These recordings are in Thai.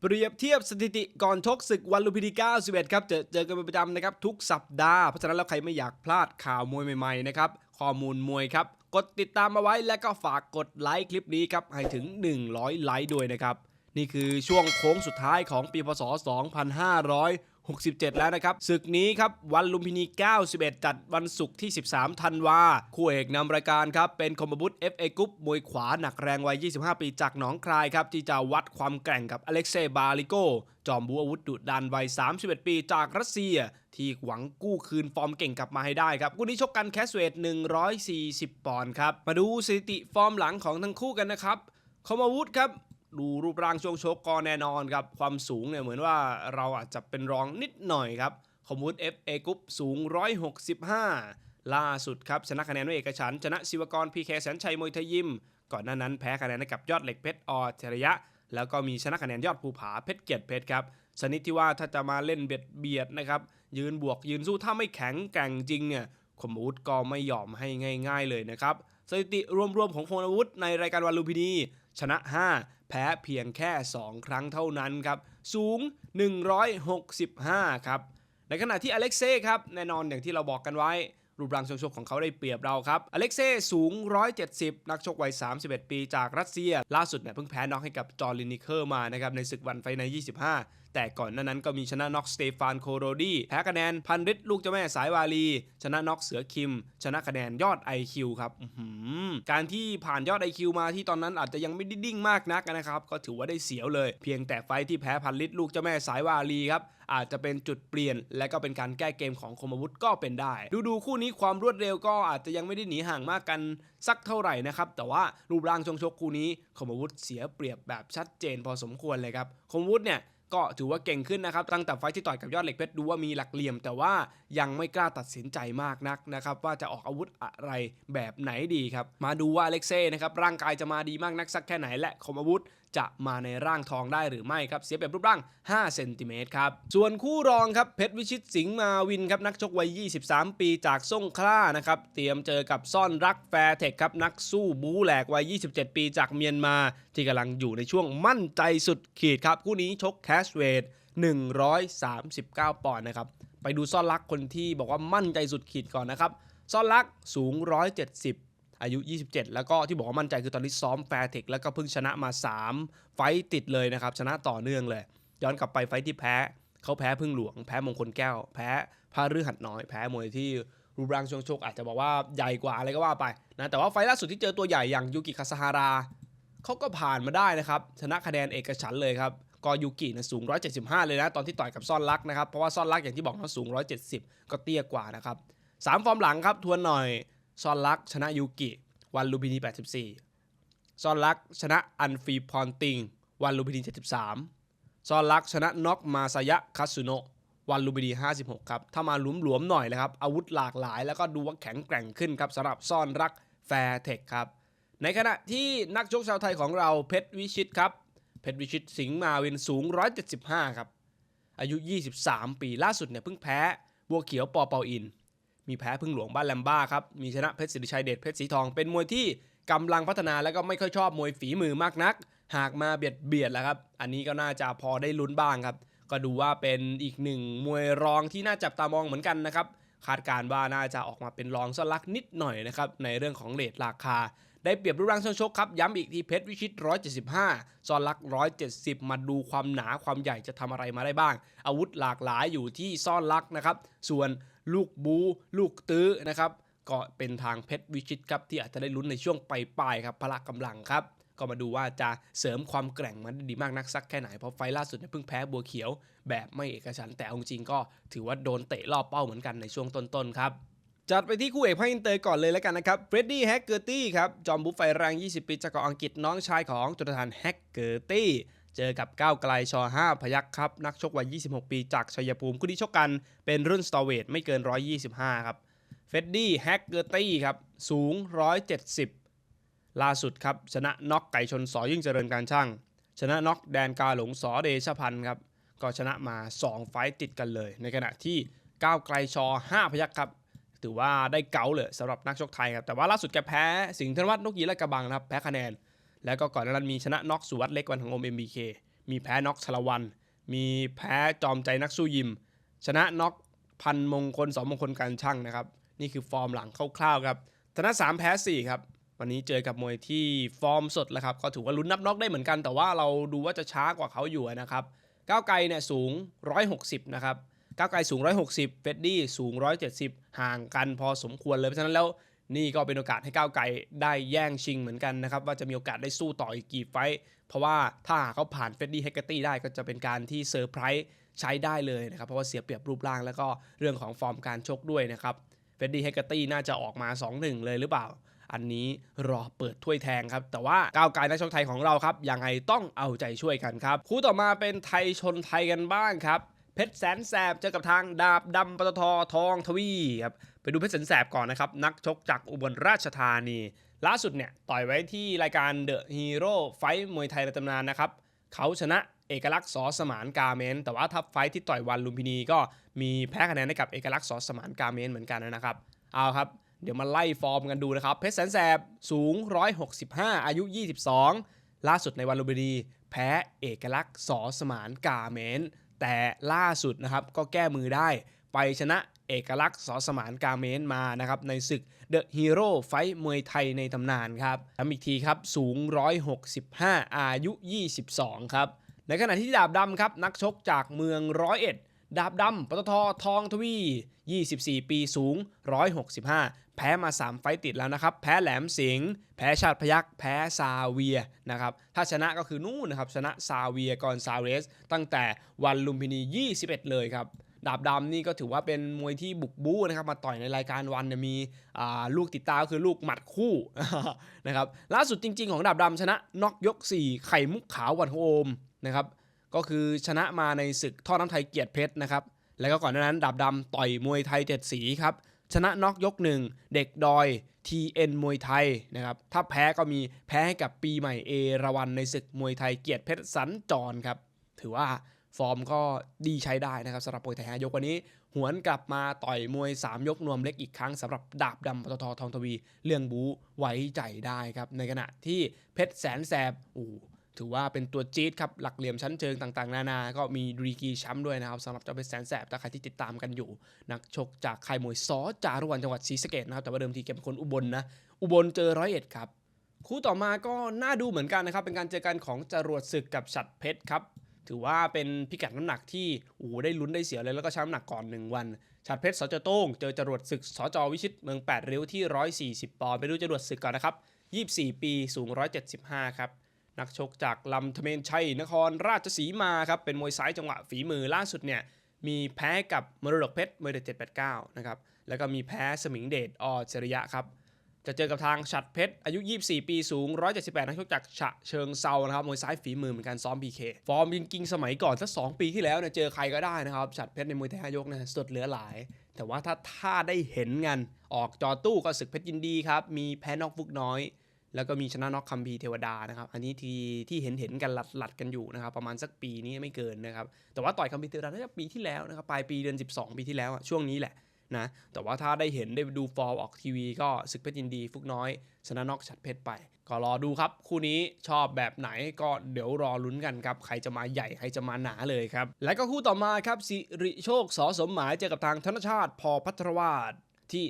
เปรียบเทียบสถิติก่อนชกศึกวันลุมพินี91 ครับ เจอเจอกันเป็นประจำนะครับ ทุกสัปดาห์ เพราะฉะนั้นแล้วใครไม่อยากพลาดข่าวมวยใหม่ๆนะครับ ข้อมูลมวยครับ กดติดตามมาไว้และก็ฝากกดไลค์คลิปนี้ครับ ให้ถึง 100 ไลค์ด้วยนะครับ นี่คือช่วงโค้งสุดท้ายของปีพศ 67 แล้วนะครับศึกนี้ครับวันลุมพินี 91 จัดวันศุกร์ที่ 13 ธันวาคู่เอกนำรายการครับเป็นคอมบุต FA กรุ๊ปมวยขวาหนักแรงวัย 25 ปีจากหนองคายครับที่จะวัดความแกร่งกับอเล็กเซย์บาลิโก จอมบูอาวุธดุดันวัย 31 ปีจากรัสเซีย ที่หวังกู้คืนฟอร์มเก่งกลับมาให้ได้ครับคู่นี้ชกกันแคสเวท140 ปอนด์ครับมาดูสถิติฟอร์มหลังของทั้งคู่กันนะครับคอมอาวุธครับ ดูรูปร่างช่วงชกก็แน่นอนครับ ความสูงเนี่ยเหมือนว่าเราอาจจะเป็นรองนิดหน่อยครับคอมอาวุธ FA กรุ๊ปสูง 165 ล่าสุดครับ ชนะคะแนนด้วยเอกฉันชนะศิวกรพีเคแสนชัยมวยไทยยิม ก่อนหน้านั้นแพ้คะแนนให้กับยอดเหล็กเพชรอเทระยะ แล้วก็มีชนะคะแนนยอดภูผาเพชรเกียรติเพชรครับชนิดที่ว่าถ้าจะมาเล่นเบียดเบียดนะครับ ยืนบวกยืนสู้ถ้าไม่แข็งแกร่งจริงเนี่ยคมอาวุธก็ไม่ยอมให้ง่าย ๆ เลยนะครับสถิติรวมๆของคมอาวุธในรายการวันลุมพินีชนะ 5 แพ้เพียงแค่ 2 ครั้งเท่านั้นครับ สูง 165 ครับ ในขณะที่อเล็กเซ่ครับ แน่นอนอย่างที่เราบอกกันไว้ รูปร่างชกของเขาได้เปรียบเราครับ อเล็กเซ่สูง 170 นักชกวัย 31 ปีจากรัสเซีย ล่าสุดเนี่ยเพิ่งแพ้น็อกให้กับจอร์ลินิเคอร์มานะครับในศึกวันไฟใน 25แต่ก่อนหน้านั้นก็มีชนะน็อกสเตฟานโคโรดีแพ้คะแนนพันฤทธิ์ลูกเจ้าแม่สายวาลี ชนะน็อกเสือคิม ชนะคะแนนยอด IQ ครับการที่ผ่านยอด IQ มาที่ตอนนั้นอาจจะยังไม่ด้ดิ้งมากนักนะครับ ก็ถือว่าได้เสียวเลย เพียงแต่ไฟที่แพ้พันฤทธิ์ลูกเจ้าแม่สายวาลีครับอาจจะเป็นจุดเปลี่ยน และก็เป็นการแก้เกมของคมอาวุธก็เป็นได้ ดูดูคู่นี้ความรวดเร็วก็อาจจะยังไม่ได้หนีห่างมากกันสักเท่าไหร่นะครับ แต่ว่ารูปร่างชงชกคู่นี้คมอาวุธเสียเปรียบแบบชัดเจนพอสมควรเลยครับคมอาวุธเนี่ย ก็ถือว่าเก่งขึ้นนะครับ ตั้งแต่ไฟที่ต่อยกับยอดเหล็กเพชรดูว่ามีหลักเหลี่ยม แต่ว่ายังไม่กล้าตัดสินใจมากนักนะครับว่าจะออกอาวุธอะไรแบบไหนดีครับ มาดูว่าอเล็กเซ่นะครับร่างกายจะมาดีมากนักสักแค่ไหนและคมอาวุธ จะมาในร่างทองได้หรือไม่ครับ เสียแบบรูปร่าง 5 เซนติเมตรครับ ส่วนคู่รองครับเพชรวิชิตสิงห์มาวินครับนักชกวัย 23 ปีจากส่งคล้านะครับเตรียมเจอกับซ่อนรักแฟร์เทคครับนักสู้บูแหลกวัย 27 ปีจากเมียนมา ที่กำลังอยู่ในช่วงมั่นใจสุดขีดครับคู่นี้ชกแคชเวท139 ปอนด์นะครับไปดูซ่อนรักคนที่บอกว่ามั่นใจสุดขีดก่อนนะครับซ่อนรักสูง 170 อายุ 27 แล้วก็ที่บอกว่ามั่นใจคือตอนนี้ซ้อมแฟร์เทคแล้วก็เพิ่งชนะมา 3 ไฟต์ติดเลยนะครับ ชนะต่อเนื่องเลย ย้อนกลับไปไฟต์ที่แพ้เขาแพ้พึ่งหลวง แพ้มงคลแก้ว แพ้พาฤหัสน้อย แพ้มวยที่รูปร่างช่วงชกอาจจะบอกว่าใหญ่กว่าอะไรก็ว่าไปนะแต่ว่าไฟต์ล่าสุดที่เจอตัวใหญ่อย่างยูกิคาซาฮาราเขาก็ผ่านมาได้นะครับชนะคะแนนเอกฉันเลยครับกอยูกินะสูง 175 เลยนะ ตอนที่ต่อยกับซ่อนรักนะครับ เพราะว่าซ่อนรักอย่างที่บอกเขาสูง 170 ก็เตี้ยกว่านะครับสามฟอร์มหลังครับ ทวนหน่อย ซอนรักชนะยูกิวันลูบินี84ซ่อนรักชนะอันฟีพรติง วันลูบินี73 ซอนรักชนะน็อกมาซายะคาสุโนะวันลูบินี56 ครับ ถ้ามาหลวมๆหน่อยเลยครับ อาวุธหลากหลายแล้วก็ดูว่าแข็งแกร่งขึ้นครับสำหรับซ่อนรักแฟร์เทคครับ ในขณะที่นักชกชาวไทยของเราเพชรวิชิตครับ เพชรวิชิตสิงห์มาวินสูง 175 ครับ อายุ 23 ปีล่าสุดเนี่ยเพิ่งแพ้บัวเขียวปอเปาอิน มีแพ้พึ่งหลวงบ้านแลมบ้าครับ มีชนะเพชรสิริชัยเดชเพชรสีทอง เป็นมวยที่กำลังพัฒนาแล้วก็ไม่ค่อยชอบมวยฝีมือมากนัก หากมาเบียดเบียดแล้วครับ อันนี้ก็น่าจะพอได้ลุ้นบ้างครับ ก็ดูว่าเป็นอีกหนึ่งมวยรองที่น่าจับตามองเหมือนกันนะครับ คาดการณ์ว่าน่าจะออกมาเป็นรองสลักนิดหน่อยนะครับในเรื่องของเลทราคา ได้เปรียบรูปร่างช่วงชกครับ ย้ำอีกทีเพชรวิชิต 175ซอนลัก 170 มาดูความหนาความใหญ่จะทำอะไรมาได้บ้าง อาวุธหลากหลายอยู่ที่ซ่อนลักนะครับส่วนลูกบู ลูกตื้อนะครับก็เป็นทางเพชรวิชิตครับที่อาจจะได้ลุ้นในช่วงปลายๆครับพละกำลังครับก็มาดูว่าจะเสริมความแกร่งมันได้ดีมากนักสักแค่ไหน เพราะไฟล่าสุดเนี่ยเพิ่งแพ้บัวเขียว แบบไม่เอกฉันแต่อาจริงก็ถือว่าโดนเตะรอบเป้าเหมือนกันในช่วงต้นๆครับ จัดไปที่คู่เอกภาคอินเตอร์ก่อนเลยแล้วกันนะครับเฟรดดี้แฮกเกอร์ตี้ครับ จอมบุฟไฟแรง 20 ปีจากเกาะอังกฤษน้องชายของจุลธานแฮกเกอร์ตี้ เจอกับก้าวไกลชอ5พยัคฆ์ครับ นักชกวัย 26 ปีจากชัยภูมิคู่นี้ชกกันเป็นรุ่นสตอเวทไม่เกิน 125 ครับเฟรดดี้แฮกเกอร์ตี้ครับ สูง 170 ล่าสุดครับ ชนะน็อกไก่ชนสอยิ่งเจริญการช่าง ชนะน็อกแดนกาหลงสอเดชพันธ์ครับก็ชนะมา 2 ไฟต์ติดกันเลย ในขณะที่ก้าวไกลชอ5พยัคฆ์ครับ ถือว่าได้เก๋าเลยสำหรับนักชกไทยครับแต่ว่าล่าสุดแกแพ้สิงห์ธนวัฒน์นกยีและกระบังนะครับแพ้คะแนน แล้วก็ก่อนหนานั้นมีชนะน็อกสุวัสด์เล็กวันของโอม MBK มีแพ้น็อกชลวัน มีแพ้จอมใจนักสู้ยิม ชนะน็อกพันมงคลสองมงคลการช่างนะครับนี่คือฟอร์มหลังคร่าวๆครับชนะ3แพ้4ครับวันนี้เจอกับมวยที่ฟอร์มสดแล้วครับก็ถือว่าลุ้นนับน็อกได้เหมือนกัน แต่ว่าเราดูว่าจะช้ากว่าเขาอยู่นะครับก้าวไกลเนี่ยสูง 160 นะครับ ก้าวไกลสูง 160 เฟดดี้สูง 170 ห่างกันพอสมควรเลย เพราะฉะนั้นแล้วนี่ก็เป็นโอกาสให้ก้าวไกลได้แย่งชิงเหมือนกันนะครับ ว่าจะมีโอกาสได้สู้ต่ออีกกี่ไฟต์เพราะว่าถ้าหากเขาผ่านเฟดดี้เฮกเกอร์ตี้ได้ก็จะเป็นการที่เซอร์ไพรส์ใช้ได้เลยนะครับ เพราะว่าเสียเปรียบรูปร่างแล้วก็เรื่องของฟอร์มการชกด้วยนะครับเฟดดี้เฮกเกอร์ตี้น่าจะออกมา 2-1 เลยหรือเปล่า อันนี้รอเปิดถ้วยแทงครับ แต่ว่าก้าวไกลนักชกไทยของเราครับยังไงต้องเอาใจช่วยกันครับคู่ต่อมาเป็นไทยชนไทยกันบ้างครับ เพชรแสนแสบเจอกับทางดาบดำปตททองทวีครับไปดูเพชรแสนแสบก่อนนะครับ นักชกจากอุบลราชธานี ล่าสุดเนี่ยต่อยไว้ที่รายการเดอะฮีโร่ไฟท์มวยไทยในตำนานนะครับ เขาชนะเอกลักษณ์สอสมานกาเมน แต่ว่าถ้าไฟท์ที่ต่อยวันลุมพินีก็มีแพ้คะแนนให้กับเอกลักษณ์สอสมานกาเมนเหมือนกันนะครับเอาครับเดี๋ยวมาไล่ฟอร์มกันดูนะครับ เพชรแสนแสบสูง 165 อายุ 22 ล่าสุดในวันลุมพินีแพ้เอกลักษณ์สอสมานกาเมน แต่ล่าสุดนะครับก็แก้มือได้ไปชนะเอกลักษณ์สอสมานกาเมนมานะครับในศึกเดอะฮีโร่ไฟท์มวยไทยในตำนานครับย้ำอีกทีครับสูง 165 อายุ 22 ครับ ในขณะที่ดาบดำครับ นักชกจากเมืองร้อยเอ็ดดาบดำปตททองทวี 24 ปีสูง 165 แพ้มา 3 ไฟต์ติดแล้วนะครับ แพ้แหลมสิงห์แพ้ชาติพยักแพ้ซาเวียนะครับ ถ้าชนะก็คือนู่นนะครับ ชนะซาเวียก่อนซาเรส ตั้งแต่วันลุมพินี 21 เลยครับดาบดำนี่ก็ถือว่าเป็นมวยที่บุกบู๊นะครับมาต่อยในรายการวันมีลูกติดตาก็คือลูกหมัดคู่นะครับล่าสุดจริง ๆ ของดาบดำชนะน็อกยก 4 ไข่มุกขาววันโอมนะครับก็คือชนะมาในศึกท่อน้ำไทยเกียรติเพชรนะครับแล้วก็ก่อนหน้านั้นดาบดำต่อยมวยไทยเจ็ดสีครับ ชนะน็อกยกหนึ่งเด็กดอย TN มวยไทยนะครับถ้าแพ้ก็มีแพ้ให้กับปีใหม่เอราวันในศึกมวยไทยเกียรติเพชรสัญจรครับถือว่าฟอร์มก็ดีใช้ได้นะครับสำหรับมวยไทยยกวันนี้ หวนกลับมาต่อยมวย 3 ยกนวมเล็กอีกครั้งสำหรับดาบดำปตททองทวี เรื่องบูไว้ใจได้ครับในขณะที่เพชรแสนแสบอู้ ถือว่าเป็นตัวจี๊ดครับหลักเหลี่ยมชั้นเชิงต่างๆ นานา ก็มีดีกีแชมป์ด้วยนะครับสำหรับเจ้าเพชรแสนแสบถ้าใครที่ติดตามกันอยู่ นักชกจากค่ายมวยซอจารุวันจังหวัดศรีสะเกดนะครับแต่ว่าเดิมทีแกเป็นคนอุบลนะอุบลเจอร้อยเอ็ดครับคู่ต่อมาก็น่าดูเหมือนกันนะครับ เป็นการเจอกันของจรวดศึกกับฉัดเพชรครับถือว่าเป็นพิกัดน้ำหนักที่โอ้โหได้ลุ้นได้เสียเลยแล้วก็ชั่งน้ำหนักก่อน 1 วันฉัดเพชรสจโต้งเจอจรวดศึกสจวิชิตเมือง 8 ริ้วที่ 140 ปอนด์ไปดูจรวดศึกก่อนนะครับ 24 ปีสูง 175 ครับ นักชกจากลำธเมนชัยนครราชสีมาครับเป็นมวยซ้ายจังหวะฝีมือล่าสุดเนี่ยมีแพ้กับมรดกเพชรมวยเด็ด789นะครับแล้วก็มีแพ้สมิงเดชอจริยะครับจะเจอกับทางฉัดเพชรอายุ 24 ปีสูง 178 นักชกจากฉะเชิงเซานะครับมวยซ้ายฝีมือเหมือนกันซ้อม PK ฟอร์มจริงสมัยก่อนสัก 2 ปีที่แล้วเนี่ยเจอใครก็ได้นะครับฉัดเพชรในมวยไทยห้ายกนี่ยสุดเหลือหลาย แต่ว่าถ้าถ้าได้เห็นกัน ออกจอตู้ก็ศึกเพชรยินดีครับ มีแพ้นอกฟุกน้อย แล้วก็มีชนะน็อกคัมพีเทวดานะครับอันนี้ที่ที่เห็นเห็นกันหลัดหลัดกันอยู่นะครับประมาณสักปีนี้ไม่เกินนะครับแต่ว่าต่อยคัมพีเทวดาน่าจะปีที่แล้วนะครับปลายปีเดือน 12 ปีที่แล้วช่วงนี้แหละนะแต่ว่าถ้าได้เห็นได้ดูฟอร์มออกทีวีก็ศึกเพชรยินดีฟุกน้อย ชนะน็อกฉัดเพชรไป ก็รอดูครับ คู่นี้ชอบแบบไหนก็เดี๋ยวรอลุ้นกันครับ ใครจะมาใหญ่ใครจะมาหนาเลยครับ และก็คู่ต่อมาครับสิริโชคสอสมหมายเจอกับทางธนชาติพอพัทรวาด ที่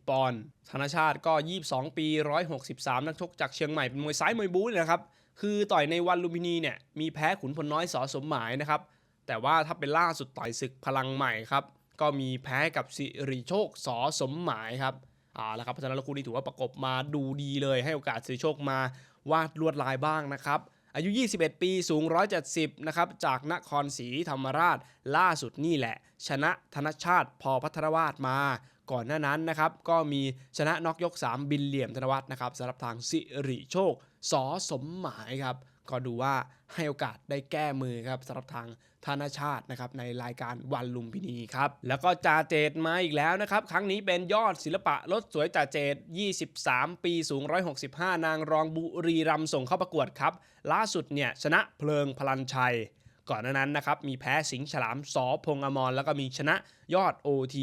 130 ปอนด์ธนชาติก็ 22 ปี 163 นักชกจากเชียงใหม่ เป็นมวยซ้ายมวยบู๊เลยนะครับ คือต่อยในวันลุมพินีเนี่ย มีแพ้ขุนพลน้อยสอสมหมายนะครับ แต่ว่าถ้าเป็นล่าสุดต่อยศึกพลังใหม่ครับ ก็มีแพ้กับสิริโชคสอสมหมายครับอ่าแล้วครับเพราะฉะนั้นแล้วคู่นี้ถือว่าประกบมาดูดีเลย ให้โอกาสสิริโชคมาวาดลวดลายบ้างนะครับ อายุ 21 ปี สูง 170 นะครับ จากนครศรีธรรมราช ล่าสุดนี่แหละ ชนะธนชาติพอพัทรวาดมา ก่อนหน้านั้นนะครับ ก็มีชนะน็อกยก 3 บินเหลี่ยมธนวัฒน์นะครับสำหรับทางสิริโชคสอสมหมายครับ ก็ดูว่าให้โอกาสได้แก้มือครับสำหรับทาง ธนชาตินะครับในรายการวันลุมพินีครับ แล้วก็จ่าเจตมาอีกแล้วนะครับ ครั้งนี้เป็นยอดศิลปะรถสวยจ่าเจต 23 ปีสูง 165 นางรองบุรีรัมส่งเข้าประกวดครับ ล่าสุดเนี่ยชนะเพลิงพลันชัย ก่อนหน้านั้นนะครับ มีแพ้สิงห์ฉลามสอพงอมรแล้วก็มีชนะยอด OT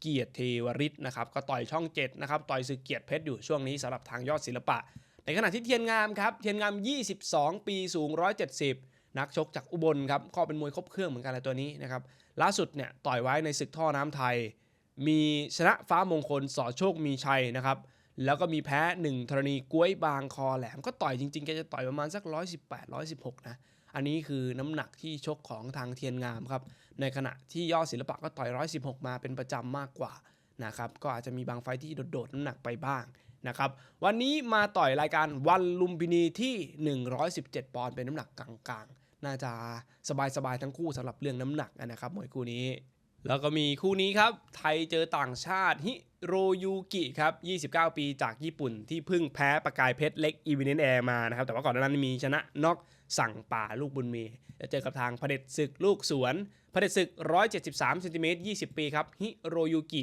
เกียรติเทวริศนะครับก็ต่อยช่อง7นะครับต่อยศึกเกียรติเพชรอยู่ช่วงนี้สำหรับทางยอดศิลปะ ในขณะที่เทียนงามครับเทียนงาม 22 ปีสูง 170 นักชกจากอุบลครับก็เป็นมวยครบเครื่องเหมือนกันเลยตัวนี้นะครับล่าสุดเนี่ยต่อยไว้ในศึกท่อน้ำไทย มีชนะฟ้ามงคลสอโชคมีชัยนะครับแล้วก็มีแพ้หนึ่งธรณีกล้วยบางคอแหลม ก็ต่อยจริงๆแกจะต่อยประมาณสัก 118 116 นะ อันนี้คือน้ำหนักที่ชกของทางเทียนงามครับ ในขณะที่ยอดศิลปะก็ต่อย 116 มาเป็นประจำมากกว่านะครับ ก็อาจจะมีบางไฟท์ที่โดดๆน้ำหนักไปบ้าง นะครับวันนี้มาต่อยรายการวันลุมพินีที่ 117 ปอนด์เป็นน้ำหนักกลางๆ น่าจะสบายๆทั้งคู่สำหรับเรื่องน้ำหนักนะครับมวยคู่นี้ แล้วก็มีคู่นี้ครับ ไทยเจอต่างชาติฮิโรยูกิครับ 29 ปีจากญี่ปุ่นที่เพิ่งแพ้ประกายเพชรเล็กอีวินเนนแอร์มานะครับ แต่ว่าก่อนหน้านั้นมีชนะน็อกสั่งป่าลูกบุญมี จะเจอกับทางพเด็จศึกลูกสวนพเด็จศึก 173เซนติเมตร20 ปีครับฮิโรยูกิ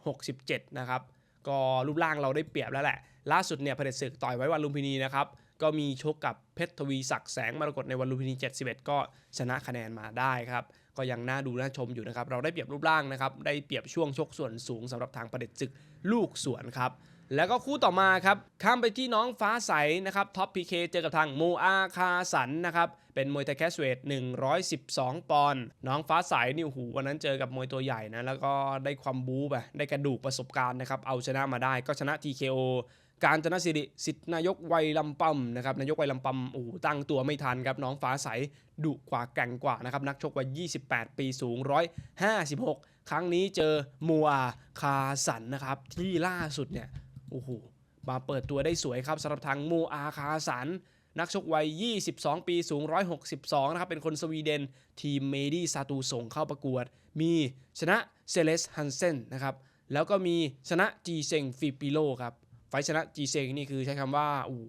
167 นะครับ ก็รูปร่างเราได้เปรียบแล้วแหละ ล่าสุดเนี่ยพเด็จศึกต่อยไว้วันลุมพินีนะครับ ก็มีชกกับเพชรทวีศักดิ์แสงมรกตในวันลุมพินี 71 ก็ชนะคะแนนมาได้ครับ ก็ยังน่าดูน่าชมอยู่นะครับ เราได้เปรียบรูปร่างนะครับ ได้เปรียบช่วงชกส่วนสูงสำหรับทางประเด็จศึกลูกสวนครับ แล้วก็คู่ต่อมาครับข้ามไปที่น้องฟ้าใสนะครับท็อปพีเคเจอกับทางโมอาคาสันนะครับเป็นมวยไทยแคสเวท112 ปอนด์น้องฟ้าใสนี่หูวันนั้นเจอกับมวยตัวใหญ่นะแล้วก็ได้ความบู๊ไปได้กระดูกประสบการณ์นะครับเอาชนะมาได้ก็ชนะ TKO การจนสิริสิทธินายกวัยลำปำนะครับนายกวัยลำปำโอ้ตั้งตัวไม่ทันครับน้องฟ้าใสดุกว่าแก่งกว่านะครับนักชกวัย 28 ปีสูง 156 ครั้งนี้เจอมัวคาสันนะครับที่ล่าสุดเนี่ย โอ้โหมาเปิดตัวได้สวยครับสำหรับทางมูอาคาสัน นักชกวัย 22 ปีสูง 162 นะครับ เป็นคนสวีเดน ทีมเมดี้ซาตูส่งเข้าประกวด มีชนะเซเลสฮันเซนนะครับ แล้วก็มีชนะจีเซงฟิปิโลครับ ไฟชนะจีเซงนี่คือใช้คำว่าอู้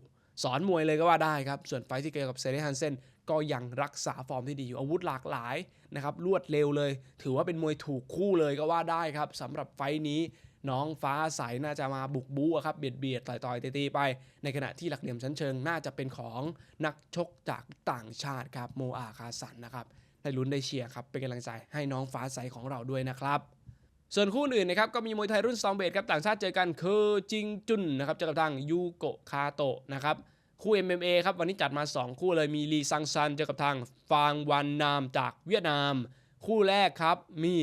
สอนมวยเลยก็ว่าได้ครับ ส่วนไฟที่เกี่ยวกับเซเลสฮันเซนก็ยังรักษาฟอร์มที่ดีอยู่อาวุธหลากหลายนะครับรวดเร็วเลย ถือว่าเป็นมวยถูกคู่เลยก็ว่าได้ครับสำหรับไฟนี้ น้องฟ้าใสน่าจะมาบุกบู๊ครับเบียดเบียดต่อยต่อยตีไป ในขณะที่หลักเหลี่ยมชั้นเชิงน่าจะเป็นของนักชกจากต่างชาติครับโมอาคาสันนะครับได้ลุ้นได้เชียร์ครับเป็นกำลังใจให้น้องฟ้าใสของเราด้วยนะครับส่วนคู่อื่นนะครับก็มีมวยไทยรุ่นซองเบทครับต่างชาติเจอกันคือจิงจุนนะครับเจอกับทางยูโกะคาโตะนะครับคู่ MMA ครับวันนี้จัดมา 2 คู่เลยมีลีซังซันเจอกับทางฟางวันนามจากเวียดนาม คู่แรกครับมี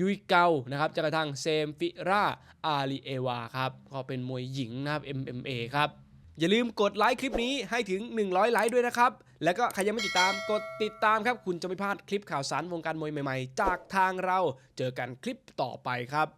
ยุยเกานะครับจอกับทางเซมฟิราอาลีเอวาครับ ก็เป็นมวยหญิงนะครับ MMA ครับ อย่าลืมกดไลค์คลิปนี้ให้ถึง 100 ไลค์ด้วยนะครับ แล้วก็ใครยังไม่ติดตามกดติดตามครับ คุณจะไม่พลาดคลิปข่าวสารวงการมวยใหม่ๆ จากทางเรา เจอกันคลิปต่อไปครับ